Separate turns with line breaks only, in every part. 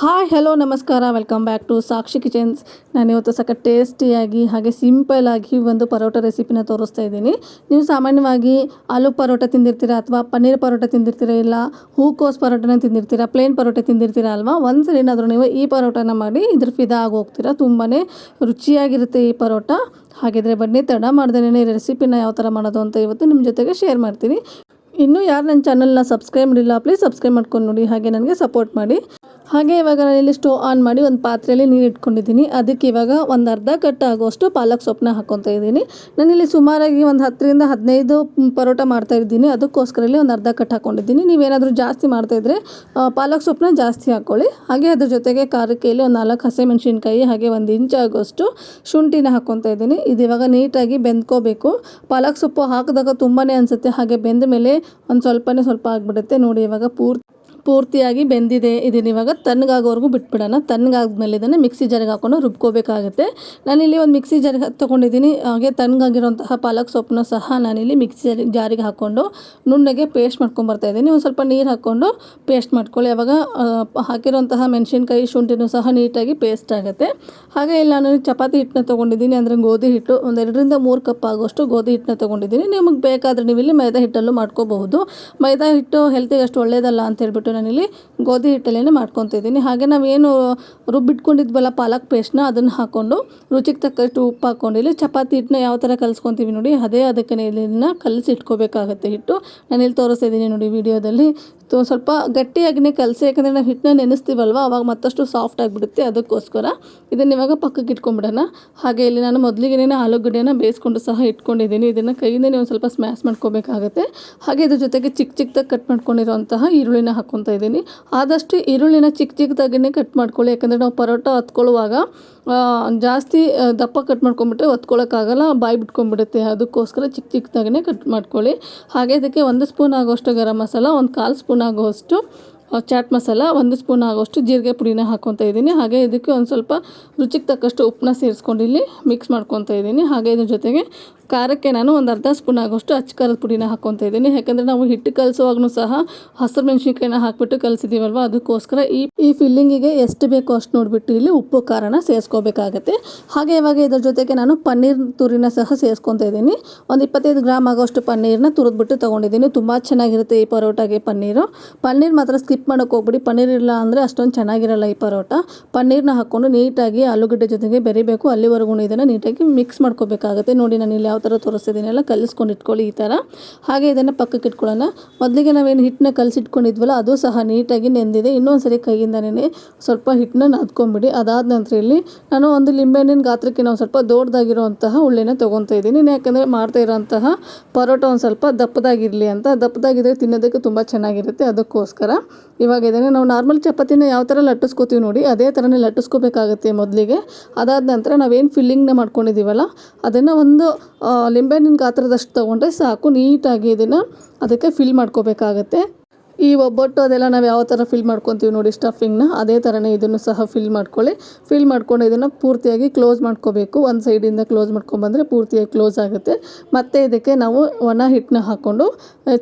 Hi, hello, ನಮಸ್ಕಾರ. Welcome back to Sakshi kitchens. ನಾನು ಇವತ್ತು ಸಖತ್ ಟೇಸ್ಟಿಯಾಗಿ ಹಾಗೆ ಸಿಂಪಲ್ ಆಗಿ ಒಂದು ಪರೋಟ ರೆಸಿಪಿನ ತೋರಿಸ್ತಾ ಇದ್ದೀನಿ. ನೀವು ಸಾಮಾನ್ಯವಾಗಿ ಆಲೂ ಪರೋಟ ತಿಂದಿರ್ತೀರಾ ಅಥವಾ ಪನ್ನೀರ್ ಪರೋಟ ತಿಂದಿರ್ತೀರಾ ಇಲ್ಲ ಹೂಕೋಸ್ ಪರೋಟನ ತಿಂದಿರ್ತೀರಾ, ಪ್ಲೇನ್ ಪರೋಟ ತಿಂದಿರ್ತೀರಾ ಅಲ್ವಾ? ಸರಿ ಏನಾದರೂ ನೀವು ಈ ಪರೋಟನ ಮಾಡಿ ಇದ್ರ ಫಿದಾ ಆಗಿ ಹೋಗ್ತೀರಾ ತುಂಬಾ ರುಚಿಯಾಗಿರುತ್ತೆ ಈ ಪರೋಟ. ಹಾಗಿದ್ರೆ ಬನ್ನಿ, ತಡ ಮಾಡ್ದೇನೆ ರೆಸಿಪಿನ ಯಾವ ಥರ ಮಾಡೋದು ಅಂತ ಇವತ್ತು ನಿಮ್ಮ ಜೊತೆಗೆ ಶೇರ್ ಮಾಡ್ತೀನಿ. ಇನ್ನೂ ಯಾರು ನನ್ನ ಚಾನಲ್ನ ಸಬ್ಸ್ಕ್ರೈಬ್ ಮಾಡಿಲ್ಲ, ಪ್ಲೀಸ್ ಸಬ್ಸ್ಕ್ರೈಬ್ ಮಾಡ್ಕೊಂಡು ನೋಡಿ, ಹಾಗೆ ನನಗೆ ಸಪೋರ್ಟ್ ಮಾಡಿ. ಹಾಗೆ ಇವಾಗ ನಾನಿಲ್ಲಿ ಸ್ಟೋವ್ ಆನ್ ಮಾಡಿ ಒಂದು ಪಾತ್ರೆಯಲ್ಲಿ ನೀರು ಇಟ್ಕೊಂಡಿದ್ದೀನಿ. ಅದಕ್ಕೆ ಇವಾಗ ಒಂದು ಅರ್ಧ ಕಟ್ ಆಗುವಷ್ಟು ಪಾಲಕ್ ಸೊಪ್ಪನ್ನ ಹಾಕ್ಕೊತಾ ಇದ್ದೀನಿ. ನಾನಿಲ್ಲಿ ಸುಮಾರಾಗಿ ಒಂದು ಹತ್ತರಿಂದ ಹದಿನೈದು ಪರೋಟ ಮಾಡ್ತಾ ಇದ್ದೀನಿ. ಅದಕ್ಕೋಸ್ಕರ ಇಲ್ಲಿ ಒಂದು ಅರ್ಧ ಕಟ್ ಹಾಕ್ಕೊಂಡಿದ್ದೀನಿ ನೀವೇನಾದರೂ ಜಾಸ್ತಿ ಮಾಡ್ತಾಯಿದ್ರೆ ಪಾಲಕ್ ಸೊಪ್ಪನ್ನ ಜಾಸ್ತಿ ಹಾಕ್ಕೊಳ್ಳಿ ಹಾಗೆ ಅದ್ರ ಜೊತೆಗೆ ಖಾರಕ್ಕೆ ಇಲ್ಲಿ ಒಂದು ನಾಲ್ಕು ಹಸಿಮೆಣಸಿನ್ಕಾಯಿ ಹಾಗೆ ಒಂದು ಇಂಚ್ ಆಗೋಷ್ಟು ಶುಂಠಿನ ಹಾಕ್ಕೊತಾ ಇದ್ದೀನಿ. ಇದು ಇವಾಗ ನೀಟಾಗಿ ಬೆಂದ್ಕೋಬೇಕು. ಪಾಲಕ್ ಸೊಪ್ಪು ಹಾಕಿದಾಗ ತುಂಬಾ ಅನಿಸುತ್ತೆ. ಹಾಗೆ ಬೆಂದ ಮೇಲೆ ಒಂದು ಸ್ವಲ್ಪನೇ ಸ್ವಲ್ಪ ಆಗಿಬಿಡುತ್ತೆ. ನೋಡಿ ಇವಾಗ ಪೂರ್ತಿ ಪೂರ್ತಿಯಾಗಿ ಬೆಂದಿದೆ. ಇದನ್ನು ಇವಾಗ ತಣ್ಣಗಾಗೋವರೆಗೂ ಬಿಟ್ಬಿಡೋಣ. ತಣ್ಣಗಾದ್ಮೇಲೆ ಇದನ್ನು ಮಿಕ್ಸಿ ಜಾರಿಗೆ ಹಾಕೊಂಡು ರುಬ್ಕೋಬೇಕಾಗುತ್ತೆ. ನಾನಿಲ್ಲಿ ಒಂದು ಮಿಕ್ಸಿ ಜಾರಿಗೆ ತೊಗೊಂಡಿದ್ದೀನಿ. ಹಾಗೆ ತಣ್ಣಗಾಗಿರೋಂತಹ ಪಾಲಕ್ ಸೊಪ್ಪನ್ನ ಸಹ ನಾನಿಲ್ಲಿ ಮಿಕ್ಸಿ ಜಾರಿ, ಜಾರಿಗೆ ಹಾಕ್ಕೊಂಡು ನುಣ್ಣಗೆ ಪೇಸ್ಟ್ ಮಾಡ್ಕೊಂಬರ್ತಾ ಇದ್ದೀನಿ. ಒಂದು ಸ್ವಲ್ಪ ನೀರು ಹಾಕ್ಕೊಂಡು ಪೇಸ್ಟ್ ಮಾಡ್ಕೊಳ್ಳಿ. ಅವಾಗ ಹಾಕಿರುವಂತಹ ಮೆಣಸಿನ್ಕಾಯಿ, ಶುಂಠಿನೂ ಸಹ ನೀಟಾಗಿ ಪೇಸ್ಟ್ ಆಗುತ್ತೆ. ಹಾಗೆ ಇಲ್ಲಿ ನಾನು ಚಪಾತಿ ಹಿಟ್ಟನ್ನ ತೊಗೊಂಡಿದ್ದೀನಿ. ಅಂದರೆ ಗೋಧಿ ಹಿಟ್ಟು. ಒಂದು ಎರಡರಿಂದ ಮೂರು ಕಪ್ ಆಗೋಷ್ಟು ಗೋಧಿ ಹಿಟ್ಟನ್ನ ತೊಗೊಂಡಿದ್ದೀನಿ. ನಿಮಗೆ ಬೇಕಾದರೆ ನೀವು ಇಲ್ಲಿ ಮೈದಾ ಹಿಟ್ಟಲ್ಲೂ ಮಾಡ್ಕೋಬಹುದು. ಮೈದಾ ಹಿಟ್ಟು ಹೆಲ್ತಿಗೆ ಅಷ್ಟು ಒಳ್ಳೇದಲ್ಲ ಅಂತ ಹೇಳ್ಬಿಟ್ಟು ನಾನಿಲ್ಲಿ ಗೋಧಿ ಹಿಟ್ಟಲ್ಲೇ ಮಾಡ್ಕೊತಿದ್ದೀನಿ. ಹಾಗೆ ಹಾಗೆ ನಾವೇನು ರುಬ್ಬಿಟ್ಕೊಂಡಿದ್ವಲ್ಲ ಪಾಲಕ್ ಪೇಸ್ಟ್ನ ಅದನ್ನು ಹಾಕ್ಕೊಂಡು ರುಚಿಗೆ ತಕ್ಕಷ್ಟು ಉಪ್ಪು ಹಾಕ್ಕೊಂಡು ಇಲ್ಲಿ ಚಪಾತಿ ಹಿಟ್ಟನ್ನ ಯಾವ ಥರ ಕಲಿಸ್ಕೊತೀವಿ ನೋಡಿ, ಅದೇ ಅದಕ್ಕೆ ಇದನ್ನು ಕಲಸಿ ಇಟ್ಕೋಬೇಕಾಗತ್ತೆ ಹಿಟ್ಟು. ನಾನಿಲ್ಲಿ ತೋರಿಸ್ತಾ ಇದ್ದೀನಿ ನೋಡಿ ವಿಡಿಯೋದಲ್ಲಿ. ಸ್ವಲ್ಪ ಗಟ್ಟಿಯಾಗಿನೇ ಕಲಸಿ, ಯಾಕಂದರೆ ನಾವು ಹಿಟ್ಟನ್ನ ನೆನೆಸ್ತೀವಲ್ವ, ಅವಾಗ ಮತ್ತಷ್ಟು ಸಾಫ್ಟ್ ಆಗಿಬಿಡುತ್ತೆ ಅದಕ್ಕೋಸ್ಕರ. ಇದನ್ನು ಇವಾಗ ಪಕ್ಕಕ್ಕೆ ಇಟ್ಕೊಂಡ್ಬಿಡೋಣ. ಹಾಗೆ ಇಲ್ಲಿ ನಾನು ಮೊದಲಿಗೆನೇ ಆಲೂಗಡ್ಡೆನ ಬೇಯಿಸ್ಕೊಂಡು ಸಹ ಇಟ್ಕೊಂಡಿದ್ದೀನಿ. ಇದನ್ನು ಕೈಯಿಂದನೇ ಒಂದು ಸ್ವಲ್ಪ ಸ್ಮ್ಯಾಶ್ ಮಾಡ್ಕೋಬೇಕಾಗುತ್ತೆ. ಹಾಗೆ ಇದ್ರ ಜೊತೆಗೆ ಚಿಕ್ಕ ಚಿಕ್ಕದಾಗಿ ಕಟ್ ಮಾಡ್ಕೊಂಡಿರೋಂತಹ ಈರುಳ್ಳಿನ ಹಾಕ್ಕೊತಾ ಇದ್ದೀನಿ. ಆದಷ್ಟು ಈರುಳ್ಳಿನ ಚಿಕ್ಕ ಚಿಕ್ಕದಾಗಿನೇ ಕಟ್ ಮಾಡ್ಕೊಳ್ಳಿ. ಯಾಕಂದರೆ ನಾವು ಪರೋಟ ಹತ್ಕೊಳ್ಳುವಾಗ ಜಾಸ್ತಿ ದಪ್ಪ ಕಟ್ ಮಾಡ್ಕೊಂಬಿಟ್ರೆ ಹೊತ್ಕೊಳ್ಳೋಕ್ಕಾಗಲ್ಲ ಬಾಯಿ ಬಿಟ್ಕೊಂಡ್ಬಿಡುತ್ತೆ. ಅದಕ್ಕೋಸ್ಕರ ಚಿಕ್ಕ ಚಿಕ್ಕದಾಗೇ ಕಟ್ ಮಾಡ್ಕೊಳ್ಳಿ. ಹಾಗೆ ಇದಕ್ಕೆ ಒಂದು ಸ್ಪೂನ್ ಆಗೋಷ್ಟು ಗರಂ ಮಸಾಲ, ಒಂದು ಕಾಲು ಸ್ಪೂನ್ ಆಗೋಷ್ಟು ಆ, ಚಾಟ್ ಮಸಾಲ ಒಂದು ಸ್ಪೂನ್ ಆಗೋಷ್ಟು ಜೀರಿಗೆ ಪುಡಿನ ಹಾಕ್ಕೊತಾ ಇದ್ದೀನಿ. ಹಾಗೆ ಇದಕ್ಕೆ ಒಂದು ಸ್ವಲ್ಪ ರುಚಿಗೆ ತಕ್ಕಷ್ಟು ಉಪ್ಪನ್ನ ಸೇರಿಸ್ಕೊಂಡು ಇಲ್ಲಿ ಮಿಕ್ಸ್ ಮಾಡ್ಕೊತಾ ಇದ್ದೀನಿ. ಹಾಗೆ ಇದ್ರ ಜೊತೆಗೆ ಖಾರಕ್ಕೆ ನಾನು ಒಂದು ಅರ್ಧ ಸ್ಪೂನ್ ಆಗೋಷ್ಟು ಅಚ್ಚ ಖಾರದ ಪುಡಿನ ಹಾಕ್ಕೊತಾ ಇದ್ದೀನಿ. ಯಾಕಂದರೆ ನಾವು ಹಿಟ್ಟು ಕಲಿಸುವಾಗೂ ಸಹ ಹಸಿರು ಮೆಣಸಿನ್ಕಾಯಿನ ಹಾಕ್ಬಿಟ್ಟು ಕಲಿಸಿದ್ದೀವಲ್ವ ಅದಕ್ಕೋಸ್ಕರ ಈ ಈ ಫಿಲ್ಲಿಂಗಿಗೆ ಎಷ್ಟು ಬೇಕೋ ಅಷ್ಟು ನೋಡಿಬಿಟ್ಟು ಇಲ್ಲಿ ಉಪ್ಪು, ಖಾರನ ಸೇರಿಸ್ಕೋಬೇಕಾಗತ್ತೆ. ಹಾಗೆ ಇವಾಗ ಇದ್ರ ಜೊತೆಗೆ ನಾನು ಪನ್ನೀರ್ ತುರಿನ ಸಹ ಸೇರಿಸ್ಕೊತಾ ಇದ್ದೀನಿ. ಒಂದು ಇಪ್ಪತ್ತೈದು ಗ್ರಾಮ್ ಆಗೋಷ್ಟು ಪನ್ನೀರ್ನ ತುರಿದ್ಬಿಟ್ಟು ತೊಗೊಂಡಿದ್ದೀನಿ. ತುಂಬ ಚೆನ್ನಾಗಿರುತ್ತೆ ಈ ಪರೋಟಾಗೆ ಪನ್ನೀರು. ಪನ್ನೀರ್ ಮಾತ್ರ ಸ್ಕಿಪ್ ಮಾಡೋಕೆ ಹೋಗ್ಬಿಡಿ. ಪನ್ನೀರ್ ಇಲ್ಲ ಅಂದರೆ ಅಷ್ಟೊಂದು ಚೆನ್ನಾಗಿರಲ್ಲ ಈ ಪರೋಟ. ಪನ್ನೀರ್ನ ಹಾಕ್ಕೊಂಡು ನೀಟಾಗಿ ಆಲೂಗಡ್ಡೆ ಜೊತೆಗೆ ಬೆರಿಬೇಕು. ಅಲ್ಲಿವರೆಗೂ ಇದನ್ನು ನೀಟಾಗಿ ಮಿಕ್ಸ್ ಮಾಡ್ಕೋಬೇಕಾಗುತ್ತೆ. ನೋಡಿ ನಾನು ಇಲ್ಲಿ ಯಾವ ಥರ ತೋರಿಸ್ತಿದ್ದೀನಿ ಎಲ್ಲ ಕಲಿಸ್ಕೊಂಡು ಇಟ್ಕೊಳ್ಳಿ ಈ ಥರ ಹಾಗೆ ಇದನ್ನು ಪಕ್ಕಕ್ಕೆ ಇಟ್ಕೊಳ್ಳೋಣ. ಮೊದಲಿಗೆ ನಾವೇನು ಹಿಟ್ಟನ್ನ ಕಲಸಿಟ್ಕೊಂಡಿದ್ವಲ್ಲ, ಅದು ಸಹ ನೀಟಾಗಿ ನೆಂದಿದೆ. ಇನ್ನೊಂದು ಸರಿ ಕೈಯಿಂದನೇ ಸ್ವಲ್ಪ ಹಿಟ್ಟನ್ನ ನಾದ್ಕೊಂಬಿಡಿ. ಅದಾದ ನಂತರ ಇಲ್ಲಿ ನಾನು ಒಂದು ಲಿಂಬೆಹಣ್ಣಿನ ಗಾತ್ರಕ್ಕೆ ನಾವು ಸ್ವಲ್ಪ ದೊಡ್ಡದಾಗಿರೋಂತಹ ಉಳ್ಳಿನ ತೊಗೊತಾ ಇದ್ದೀನಿ. ಯಾಕಂದರೆ ಮಾಡ್ತಾ ಇರೋಂತಹ ಪರೋಟ ಒಂದು ಸ್ವಲ್ಪ ದಪ್ಪದಾಗಿರಲಿ ಅಂತ. ದಪ್ಪದಾಗಿದ್ದರೆ ತಿನ್ನೋದಕ್ಕೆ ತುಂಬ ಚೆನ್ನಾಗಿರುತ್ತೆ. ಅದಕ್ಕೋಸ್ಕರ ಇವಾಗ ಇದನ್ನು ನಾವು ನಾರ್ಮಲ್ ಚಪಾತಿನ ಯಾವ ಥರ ಲಟ್ಟಿಸ್ಕೋತೀವಿ ನೋಡಿ, ಅದೇ ಥರನೇ ಲಟ್ಟಿಸ್ಕೋಬೇಕಾಗತ್ತೆ ಮೊದಲಿಗೆ. ಅದಾದ ನಂತರ ನಾವೇನು ಫಿಲ್ಲಿಂಗ್ನ ಮಾಡ್ಕೊಂಡಿದ್ದೀವಲ್ಲ, ಅದನ್ನು ಒಂದು ಲಿಂಬೆ ಲಿಂಬೆಹಣ್ಣಿನ ಗಾತ್ರದಷ್ಟು ತೊಗೊಂಡ್ರೆ ಸಾಕು, ನೀಟಾಗಿ ಇದನ್ನು ಅದಕ್ಕೆ ಫಿಲ್ ಮಾಡ್ಕೋಬೇಕಾಗತ್ತೆ. ಈ ಒಬ್ಬಟ್ಟು ಅದೆಲ್ಲ ನಾವು ಯಾವ ಥರ ಫಿಲ್ ಮಾಡ್ಕೊತೀವಿ ನೋಡಿ ಸ್ಟಫಿಂಗ್ನ ಅದೇ ಥರನೇ ಇದನ್ನು ಸಹ ಫಿಲ್ ಮಾಡ್ಕೊಳ್ಳಿ. ಫಿಲ್ ಮಾಡ್ಕೊಂಡು ಇದನ್ನು ಪೂರ್ತಿಯಾಗಿ ಕ್ಲೋಸ್ ಮಾಡ್ಕೋಬೇಕು. ಒಂದು ಸೈಡಿಂದ ಕ್ಲೋಸ್ ಮಾಡ್ಕೊಂಬಂದರೆ ಪೂರ್ತಿಯಾಗಿ ಕ್ಲೋಸ್ ಆಗುತ್ತೆ. ಮತ್ತು ಇದಕ್ಕೆ ನಾವು ಒಣ ಹಿಟ್ಟನ್ನ ಹಾಕ್ಕೊಂಡು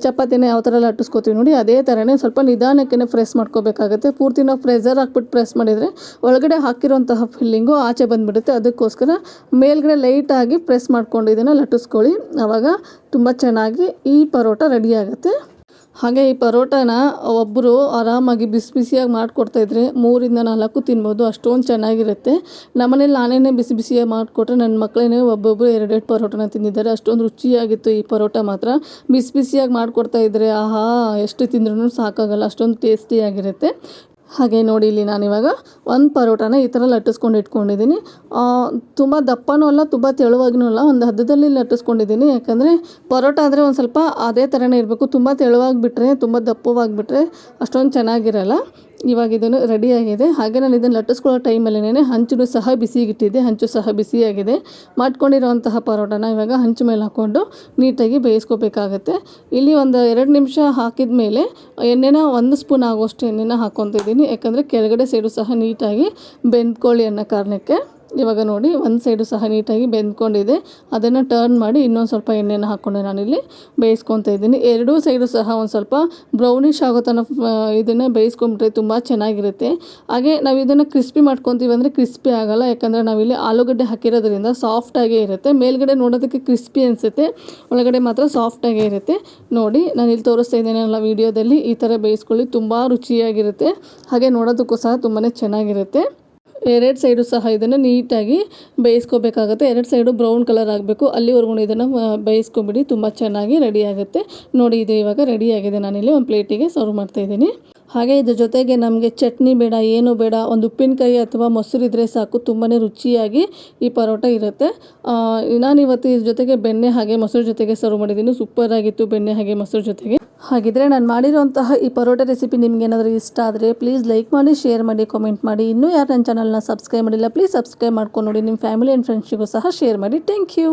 ಚಪಾತಿನ ಯಾವ ಥರ ಲಟ್ಟಿಸ್ಕೋತೀವಿ ನೋಡಿ, ಅದೇ ಥರನೇ ಸ್ವಲ್ಪ ನಿಧಾನಕ್ಕೆ ಪ್ರೆಸ್ ಮಾಡ್ಕೋಬೇಕಾಗುತ್ತೆ. ಪೂರ್ತಿ ನಾವು ಪ್ರೆಸರ್ ಹಾಕ್ಬಿಟ್ಟು ಪ್ರೆಸ್ ಮಾಡಿದರೆ ಒಳಗಡೆ ಹಾಕಿರೋಂತಹ ಫಿಲ್ಲಿಂಗು ಆಚೆ ಬಂದುಬಿಡುತ್ತೆ. ಅದಕ್ಕೋಸ್ಕರ ಮೇಲ್ಗಡೆ ಲೈಟಾಗಿ ಪ್ರೆಸ್ ಮಾಡ್ಕೊಂಡು ಇದನ್ನು ಲಟ್ಟಿಸ್ಕೊಳ್ಳಿ. ಆವಾಗ ತುಂಬ ಚೆನ್ನಾಗಿ ಈ ಪರೋಟ ರೆಡಿ ಆಗುತ್ತೆ. ಹಾಗೆ ಈ ಪರೋಟಾನ ಒಬ್ಬರು ಆರಾಮಾಗಿ ಬಿಸಿ ಬಿಸಿಯಾಗಿ ಮಾಡಿಕೊಡ್ತಾಯಿದ್ರೆ ಮೂರಿಂದ ನಾಲ್ಕು ತಿನ್ಬೋದು, ಅಷ್ಟೊಂದು ಚೆನ್ನಾಗಿರುತ್ತೆ. ನಮ್ಮನೇಲಿ ನಾನೇ ಬಿಸಿ ಬಿಸಿಯಾಗಿ ಮಾಡಿಕೊಟ್ರೆ ನನ್ನ ಮಕ್ಕಳೇ ಒಬ್ಬೊಬ್ಬರು ಎರಡೆರಡು ಪರೋಟನ ತಿಂದಿದ್ದಾರೆ. ಅಷ್ಟೊಂದು ರುಚಿಯಾಗಿತ್ತು ಈ ಪರೋಟ ಮಾತ್ರ. ಬಿಸಿ ಬಿಸಿಯಾಗಿ ಮಾಡಿಕೊಡ್ತಾ ಇದ್ರೆ, ಆಹಾ, ಎಷ್ಟು ತಿಂದ್ರೂ ಸಾಕಾಗಲ್ಲ, ಅಷ್ಟೊಂದು ಟೇಸ್ಟಿಯಾಗಿರುತ್ತೆ. ಹಾಗೆ ನೋಡಿ ಇಲ್ಲಿ ನಾನಿವಾಗ ಒಂದು ಪರೋಟಾನ ಈ ಥರ ಲಟ್ಟಿಸ್ಕೊಂಡು ಇಟ್ಕೊಂಡಿದ್ದೀನಿ. ತುಂಬ ದಪ್ಪನೂ ಅಲ್ಲ, ತುಂಬ ತೆಳುವಾಗೂ ಅಲ್ಲ, ಒಂದು ಹದ್ದದಲ್ಲಿ ಲಟ್ಟಿಸ್ಕೊಂಡಿದ್ದೀನಿ. ಯಾಕಂದರೆ ಪರೋಟ ಆದರೆ ಒಂದು ಸ್ವಲ್ಪ ಅದೇ ಥರನೇ ಇರಬೇಕು. ತುಂಬ ತೆಳುವಾಗಿಬಿಟ್ರೆ, ತುಂಬ ದಪ್ಪವಾಗಿಬಿಟ್ರೆ ಅಷ್ಟೊಂದು ಚೆನ್ನಾಗಿರಲ್ಲ. ಇವಾಗ ಇದನ್ನು ರೆಡಿಯಾಗಿದೆ ಹಾಗೆ ನಾನು ಇದನ್ನು ಲಟ್ಟಿಸ್ಕೊಳ್ಳೋ ಟೈಮಲ್ಲೇ ಹಂಚು ಸಹ ಬಿಸಿಗಿಟ್ಟಿದೆ ಹಂಚು ಸಹ ಬಿಸಿಯಾಗಿದೆ. ಮಾಡ್ಕೊಂಡಿರೋಂತಹ ಪರೋಟನ ಇವಾಗ ಹಂಚು ಮೇಲೆ ಹಾಕ್ಕೊಂಡು ನೀಟಾಗಿ ಬೇಯಿಸ್ಕೋಬೇಕಾಗತ್ತೆ. ಇಲ್ಲಿ ಒಂದು ಎರಡು ನಿಮಿಷ ಹಾಕಿದ ಮೇಲೆ ಎಣ್ಣೆನ ಒಂದು ಸ್ಪೂನ್ ಆಗುವಷ್ಟು ಎಣ್ಣೆನ ಹಾಕ್ಕೊತಿದ್ದೀನಿ ಯಾಕಂದರೆ ಕೆಳಗಡೆ ಸೈಡು ಸಹ ನೀಟಾಗಿ ಬೆಂದ್ಕೊಳ್ಳಿ ಅನ್ನೋ ಕಾರಣಕ್ಕೆ. ಇವಾಗ ನೋಡಿ ಒಂದು ಸೈಡು ಸಹ ನೀಟಾಗಿ ಬೆಂದ್ಕೊಂಡಿದೆ. ಅದನ್ನು ಟರ್ನ್ ಮಾಡಿ ಇನ್ನೊಂದು ಸ್ವಲ್ಪ ಎಣ್ಣೆನ ಹಾಕ್ಕೊಂಡು ನಾನಿಲ್ಲಿ ಬೇಯಿಸ್ಕೊತಾ ಇದ್ದೀನಿ. ಎರಡೂ ಸೈಡು ಸಹ ಒಂದು ಸ್ವಲ್ಪ ಬ್ರೌನಿಷ್ ಆಗೋ ತನಕ ಇದನ್ನು ಬೇಯಿಸ್ಕೊಂಬಿಟ್ರೆ ತುಂಬ ಚೆನ್ನಾಗಿರುತ್ತೆ. ಹಾಗೆ ನಾವು ಇದನ್ನು ಕ್ರಿಸ್ಪಿ ಮಾಡ್ಕೊತೀವಿ ಅಂದರೆ ಕ್ರಿಸ್ಪಿ ಆಗೋಲ್ಲ. ಯಾಕಂದರೆ ನಾವಿಲ್ಲಿ ಆಲೂಗಡ್ಡೆ ಹಾಕಿರೋದ್ರಿಂದ ಸಾಫ್ಟಾಗೇ ಇರುತ್ತೆ. ಮೇಲ್ಗಡೆ ನೋಡೋದಕ್ಕೆ ಕ್ರಿಸ್ಪಿ ಅನಿಸುತ್ತೆ. ಒಳಗಡೆ ಮಾತ್ರ ಸಾಫ್ಟಾಗೇ ಇರುತ್ತೆ. ನೋಡಿ ನಾನು ಇಲ್ಲಿ ತೋರಿಸ್ತಾ ಇದ್ದೇನಲ್ಲ ವೀಡಿಯೋದಲ್ಲಿ ಈ ಥರ ಬೇಯಿಸ್ಕೊಳ್ಳಿ, ತುಂಬ ರುಚಿಯಾಗಿರುತ್ತೆ. ಹಾಗೆ ನೋಡೋದಕ್ಕೂ ಸಹ ತುಂಬಾ ಚೆನ್ನಾಗಿರುತ್ತೆ. ಎರಡು ಸೈಡು ಸಹ ಇದನ್ನು ನೀಟಾಗಿ ಬೇಯಿಸ್ಕೋಬೇಕಾಗುತ್ತೆ. ಎರಡು ಸೈಡು ಬ್ರೌನ್ ಕಲರ್ ಆಗಬೇಕು. ಅಲ್ಲಿವರೆಗೂ ಇದನ್ನು ಬೇಯಿಸ್ಕೊಬಿಡಿ ತುಂಬ ಚೆನ್ನಾಗಿ ರೆಡಿ ಆಗುತ್ತೆ. ನೋಡಿ, ಇದು ಇವಾಗ ರೆಡಿ ಆಗಿದೆ. ನಾನಿಲ್ಲಿ ಒಂದು ಪ್ಲೇಟಿಗೆ ಸರ್ವ್ ಮಾಡ್ತಾ ಇದ್ದೀನಿ. ಹಾಗೆ ಇದ್ರ ಜೊತೆಗೆ ನಮಗೆ ಚಟ್ನಿ ಬೇಡ, ಏನು ಬೇಡ, ಒಂದು ಉಪ್ಪಿನಕಾಯಿ ಅಥವಾ ಮೊಸರು ಇದ್ದರೆ ಸಾಕು ತುಂಬಾ ರುಚಿಯಾಗಿ ಈ ಪರೋಟ ಇರುತ್ತೆ. ನಾನು ಇವತ್ತು ಇದ್ರ ಜೊತೆಗೆ ಬೆಣ್ಣೆ ಹಾಗೆ ಮೊಸರು ಜೊತೆಗೆ ಸರ್ವ್ ಮಾಡಿದ್ದೀನಿ. ಸೂಪರ್ ಆಗಿತ್ತು ಬೆಣ್ಣೆ ಹಾಗೆ ಮೊಸರು ಜೊತೆಗೆ. ಹಾಗಿದ್ರೆ ನಾನು ಮಾಡಿರೋಂತಹ ಈ ಪರೋಟ ರೆಸಿಪಿ ನಿಮ್ಗೆ ಏನಾದರೂ ಇಷ್ಟ ಆದರೆ ಪ್ಲೀಸ್ ಲೈಕ್ ಮಾಡಿ ಶೇರ್ ಮಾಡಿ ಕಾಮೆಂಟ್ ಮಾಡಿ. ಇನ್ನೂ ಯಾರು ನನ್ನ ಚಾನಲ್ನ ಸಬ್ಸ್ಕ್ರೈಬ್ ಮಾಡಿಲ್ಲ ಪ್ಲೀಸ್ ಸಬ್ಸ್ಕ್ರೈಬ್ ಮಾಡ್ಕೊಂಡು ನೋಡಿ. ನಿಮ್ಮ ಫ್ಯಾಮಿಲಿ ಆ್ಯಂಡ್ ಫ್ರೆಂಡ್ಸಿಗೂ ಸಹ ಶೇರ್ ಮಾಡಿ. Thank you